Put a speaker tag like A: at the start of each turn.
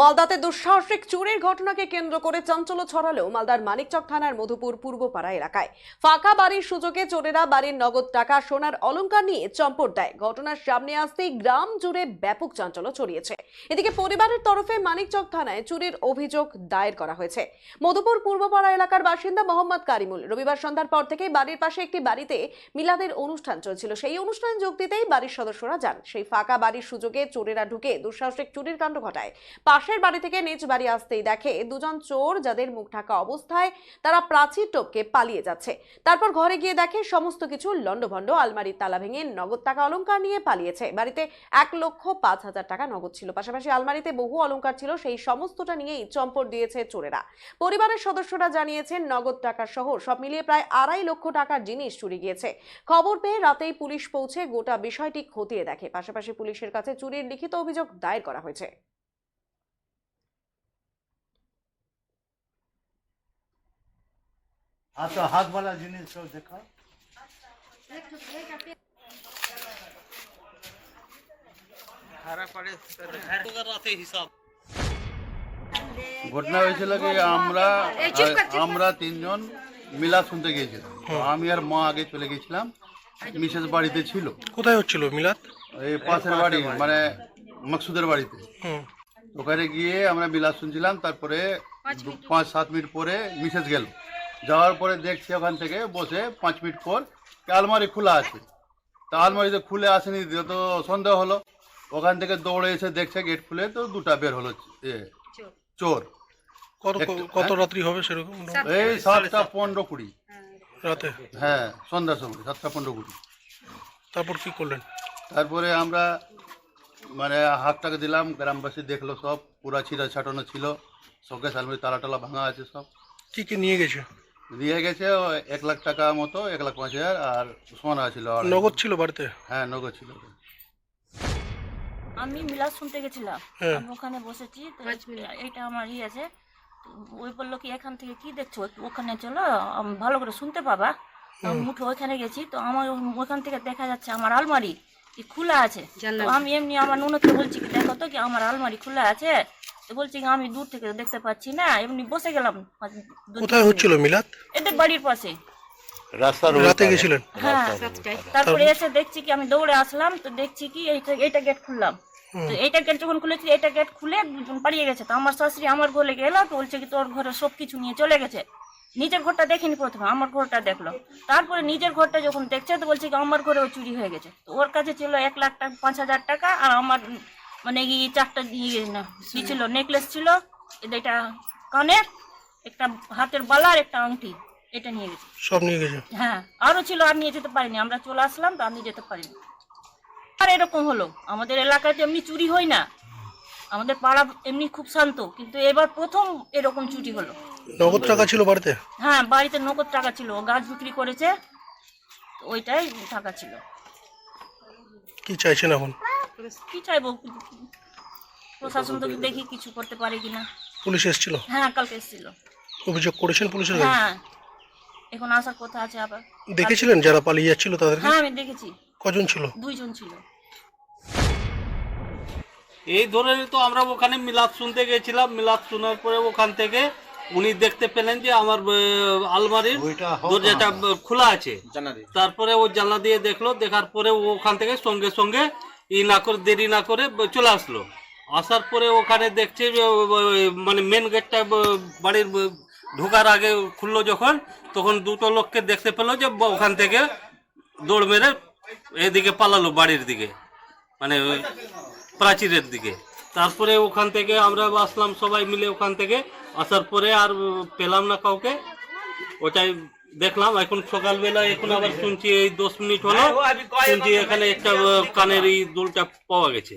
A: মালদাতে দুঃসাহসিক চুরির ঘটনাকে কেন্দ্র করে চাঞ্চল্য ছড়ালেও মালদার মানিকচক থানার মধুপুর পূর্বপাড়া এলাকায়। ফাঁকা বাড়ির সুযোগে চোরেরা বাড়ির নগদ টাকা, সোনার অলঙ্কার নিয়ে চম্পট দেয়। ঘটনার সামনে আসতেই গ্রাম জুড়ে ব্যাপক চাঞ্চল্য ছড়িয়েছে। এদিকে পরিবারের তরফে মানিকচক থানায় চুরির অভিযোগ দায়ের করা হয়েছে। মধুপুর পূর্বপাড়া এলাকার বাসিন্দা মোহাম্মদ কারিমুল রবিবার সন্ধ্যার পর থেকেই বাড়ির পাশে একটি বাড়িতে মিলাদের অনুষ্ঠান চলছিল। সেই অনুষ্ঠানে যোগ দিতেই বাড়ির সদস্যরা যান। সেই ফাঁকা বাড়ির সুযোগে চোরেরা ঢুকে দুঃসাহসিক চুরির কাণ্ড ঘটায়। পাশের বাড়ি থেকে নিজ বাড়ি আসতেই দেখে দুজন চোর যাদের মুখ ঢাকা অবস্থায়, তারা প্রাচীর টপকে পালিয়ে যাচ্ছে। তারপর ঘরে গিয়ে দেখে সমস্ত কিছু লণ্ডভণ্ড আলমারির তালা ভেঙে নগদ টাকা অলংকার নিয়ে পালিয়েছে। বাড়িতে এক লক্ষ পাঁচ হাজার টাকা নগদ ছিল। পাশাপাশি আলমারিতে বহু অলংকার ছিল, সেই সমস্তটা নিয়েই চম্পট দিয়েছে চোরেরা। পরিবারের সদস্যরা জানিয়েছেন, নগদ টাকা সহ সব মিলিয়ে প্রায় আড়াই লক্ষ টাকার জিনিস চুরি গিয়েছে। খবর পেয়ে রাতেই পুলিশ পৌঁছে গোটা বিষয়টি খতিয়ে দেখে। পাশাপাশি পুলিশের কাছে চুরির লিখিত অভিযোগ দায়ের করা হয়েছে।
B: হাত হাত वाला জিনিস সব দেখা ঘটনা হয়েছিল কি আমরা আমরা তিনজন মিলা শুনতে গিয়েছিলাম তো আমি আর মা আগে চলে গেছিলাম মিসেস বাড়িতে ছিল
C: কোথায় হচ্ছিল মিলাদ
B: এই পাশের বাড়ি মানে মকসুদের বাড়িতে
C: হুম
B: ওখানে গিয়ে আমরা মিলাদ শুনছিলাম তারপরে দু- পাঁচ সাত মিনিট পরে মিসেস গেল। যাওয়ার পরে দেখছি ওখান থেকে বসে পাঁচ মিনিট পর আলমারি খোলা আছে। তা আলমারিতে খুলে আসেনি তো সন্দেহ হলো। ওখান থেকে দৌড়ে এসে দেখছে গেট খুলে তো দুটা বের হলো এ, চোর।
C: কত কত রাত্রি হবে সেরকম?
B: এই সাতটা পনেরো কুড়ি।
C: রাতে?
B: হ্যাঁ সন্ধ্যার সময় সাতটা পনেরো কুড়ি।
C: তারপর কি করলেন?
B: তারপরে আমরা মানে হাতটাকে দিলাম গ্রামবাসী দেখল সব পুরা ছিঁড়া ছাটানো ছিল সবকে আলমারি তালা টালা ভাঙা আছে সব।
C: কি কি নিয়ে গেছে?
B: দিয়ে গেছে ও এক লাখ টাকা মতো এক লাখ পাঁচ হাজার আর সোনা ছিল।
C: নগদ ছিল বাড়িতে?
B: হ্যাঁ নগদ ছিল।
D: আমি মিলাদ শুনতে গেছিলাম।
C: হ্যাঁ।
D: আমি ওখানে বসেছি তো এইটা আমার ইয়ে আছে। তো ওই বলল কি এখান থেকে কি দেখছ? ওখানে চলো আম, ভালো করে শুনতে পাবা। তো আমি মুঠো ওখানে গেছি তো আমার ওখান থেকে দেখা যাচ্ছে আমার আলমারি কি খোলা আছে। তো আমি এমনি আমার নুনকে বলছি কি দেখো তো কি আমার আলমারি খোলা আছে? বলছি আমি দূর থেকে দেখতে পাচ্ছি না এমনি বসে গেলাম।
C: কোথায় হচ্ছিল মিলাদ?
D: এদের বাড়ির পাশে।
C: রাতে গেছিলেন?
D: হ্যাঁ তারপরে এসে দেখছি কি আমি দৌড়ে আসলাম তো দেখছি কি এইটা এইটা গেট খুললাম। তো এইটা গেট যখন খুলেছি এইটা গেট খুলে দুজন পালিয়ে গেছে। তো আমার শাশুড়ি আমার ঘরে গেল তো বলছে কি তোর ঘরে সব কিছু নিয়ে চলে গেছে। নিজের ঘরটা দেখেনি প্রথমে আমার ঘরটা দেখল। তারপরে নিজের ঘরটা যখন দেখছে তো বলছে কি আমার ঘরেও চুরি হয়ে গেছে। তো ওর কাছে ছিল এক লাখ টাকা পাঁচ হাজার টাকা আর আমার মানে কি চারটা ইয়ে ছিল। নেকলেস ছিল এটা কানের একটা হাতের বালা আর একটা আংটি এটা নিয়ে গেছে।
C: সব নিয়ে গেছে?
D: হ্যাঁ আরও ছিল আর নিয়ে যেতে পারিনি আমরা চলে আসলাম তো আমি যেতে পারিনি। আর এরকম হলো আমাদের এলাকায় তো এমনি চুরি হয় না। আমাদের পাড়া এমনি খুব শান্ত কিন্তু এবার প্রথম এরকম চুরি হলো।
C: নগদ টাকা ছিল বাড়িতে?
D: হ্যাঁ বাড়িতে নগদ টাকা ছিল গাছ বিক্রি করেছে ওইটাই টাকা ছিল।
C: কি চাইছেন এখন?
D: কি চাইব? প্রশাসন তো দেখি কিছু করতে পারে কিনা।
C: পুলিশ এসেছিল?
D: হ্যাঁ কালকে এসেছিল।
C: অভিযোগ করেছেন পুলিশের কাছে?
D: হ্যাঁ। এখন আসার কথা আছে আবার।
C: দেখেছিলেন যারা পালিয়ে যাচ্ছিল তাদেরকে?
D: হ্যাঁ আমি দেখেছি।
C: কজন ছিল?
D: দুইজন ছিল।
E: এই ধরে তো আমরা ওখানে মিলাদ শুনতে গেছিলাম। মিলাদ শোনার পরে ওখান থেকে উনি দেখতে পেলেন যে আমার আলমারির দরজাটা খোলা আছে। তারপরে ও জানলা দিয়ে দেখল। দেখার পরে ওখান থেকে সঙ্গে সঙ্গে ই না করে, দেরি না করে চলে আসলো। আসার পরে ওখানে দেখছে যে মানে মেন গেটটা বাড়ির ঢোকার আগে খুললো যখন, তখন দুটো লোককে দেখতে পেল যে ওখান থেকে দৌড় মেরে এদিকে পালালো বাড়ির দিকে মানে প্রাচীরের দিকে। তারপরে ওখান থেকে আমরা আসলাম সবাই মিলে ওখান থেকে, আসার পরে আর পেলাম না কাউকে। ওটাই দেখলাম এখন সকালবেলা এখন আবার শুনছি এই দশ মিনিট হলো শুনছি এখানে একটা কানের এই দুলটা পাওয়া গেছে।